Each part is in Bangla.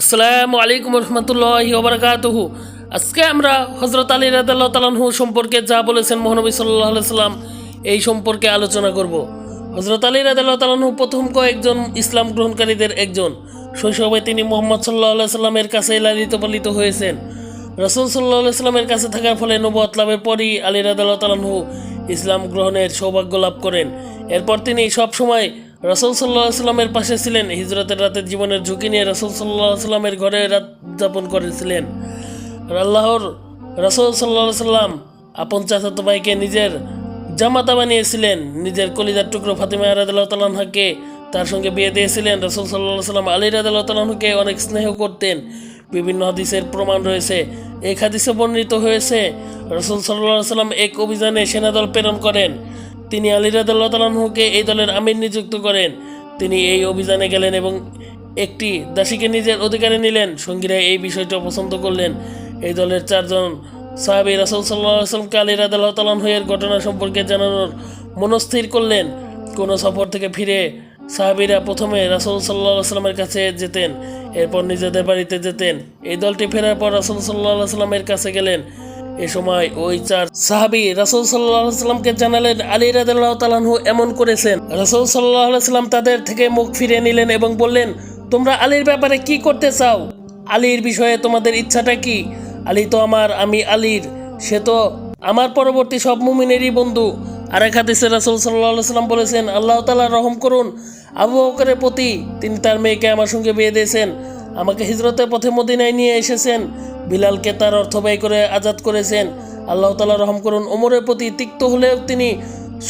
আসসালামু আলাইকুম রহমতুল্লাহ ওবরাকাতুহু। আজকে আমরা হজরত আলী রাদাল্লাহ তালাহু সম্পর্কে যা বলেছেন মহানবী সাল্লাহ সাল্লাম এই সম্পর্কে আলোচনা করব। হজরত আলী রাদাল্লাহ তালাহু প্রথম কয়েকজন ইসলাম গ্রহণকারীদের একজন। শৈশবে তিনি মোহাম্মদ সাল্লাহ সাল্লামের কাছে লালিত পালিত হয়েছেন। রসুল সাল্লাহ সাল্লামের কাছে থাকার ফলে নবত লাভের পরই আলী রাদাল্লাহ তালাহু ইসলাম গ্রহণের সৌভাগ্য লাভ করেন। এরপর তিনি সব সময় রসুল সাল্লাহ সাল্লামের পাশে ছিলেন, হিজরতের রাতের জীবনের ঝুঁকি নিয়ে রসুল সাল্লাহ সাল্লামের ঘরে রাত যাপন করেছিলেন। আল্লাহর রসুল সাল্লাহ সাল্লাম আপন চাচাতো ভাইকে নিজের জামাতা বানিয়েছিলেন। নিজের কলিজার টুকরো ফাতিমা রাদাল্লাহ তালাহাকে তার সঙ্গে বিয়ে দিয়েছিলেন। রসুল সাল্লাহ সাল্লাম আলী রাদাল্লাহ তালাহকে অনেক স্নেহ করতেন। বিভিন্ন হাদিসের প্রমাণ রয়েছে। এক হাদিসে বর্ণিত হয়েছে, রসুল সাল্লাহ সাল্লাম এক অভিযানে সেনাদল প্রেরণ করেন। তিনি আলী রাদাল্লাহ তালাহুকে এই দলের আমির নিযুক্ত করেন। তিনি এই অভিযানে গেলেন এবং একটি দাসীকে নিজের অধিকারে নিলেন। সঙ্গীরা এই বিষয়টা পছন্দ করলেন। এই দলের চারজন সাহাবি রাসুল সাল্লাহ আসলামকে আলী রাদাল্লাহ তালাহের ঘটনা সম্পর্কে জানানোর মনস্থির করলেন। কোনো সফর থেকে ফিরে সাহাবিরা প্রথমে রাসুল সাল্লাহ আসলামের কাছে যেতেন। এরপর নিজেদের বাড়িতে যেতেন। এই দলটি ফেরার পর রাসুল সাল্লাহ সাল্লামের কাছে গেলেন। এ সময় ওই চার সাহাবি রাসুল সাল্লাহ সাল্লামকে জানালেন, আলী রাদাল্লাহ এমন করেছেন। রাসুল সাল্লাহ তাদের থেকে মুখ ফিরে নিলেন এবং বললেন, তোমরা আলীর ব্যাপারে কি করতে চাও? আলীর বিষয়ে তোমাদের ইচ্ছাটা কি? আলী তো আমার, আমি আলীর। সে তো আমার পরবর্তী সব মুমিনেরই বন্ধু। আর এক হাদিসে রাসুল সাল্লাহ সাল্লাম বলেছেন, আল্লাহ তালা রহম করুন। আবু বকরের প্রতি তিনি তার মেয়েকে আমার সঙ্গে বিয়ে দিয়েছেন। আমাকে হিজরতের পথে মদিনায় নিয়ে এসেছেন। বিলালকে তার অর্থ ব্যয় করে আজাদ করেছেন। আল্লাহ তালা রহম করুন, ওমরের প্রতি তিক্ত হলেও তিনি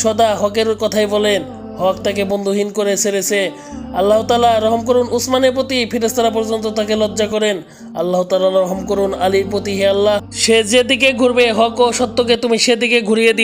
সদা হকের কথাই বলেন। হক তাকে বন্ধুহীন করে ছেড়েছে। আল্লাহ তালা রহম করুন, উসমানের প্রতি ফিরেস্তারা পর্যন্ত তাকে লজ্জা করেন। আল্লাহ তালা রহম করুন, আলীর প্রতি, হে আল্লাহ, সে যেদিকে ঘুরবে হক ও সত্যকে তুমি সেদিকে ঘুরিয়ে দিও।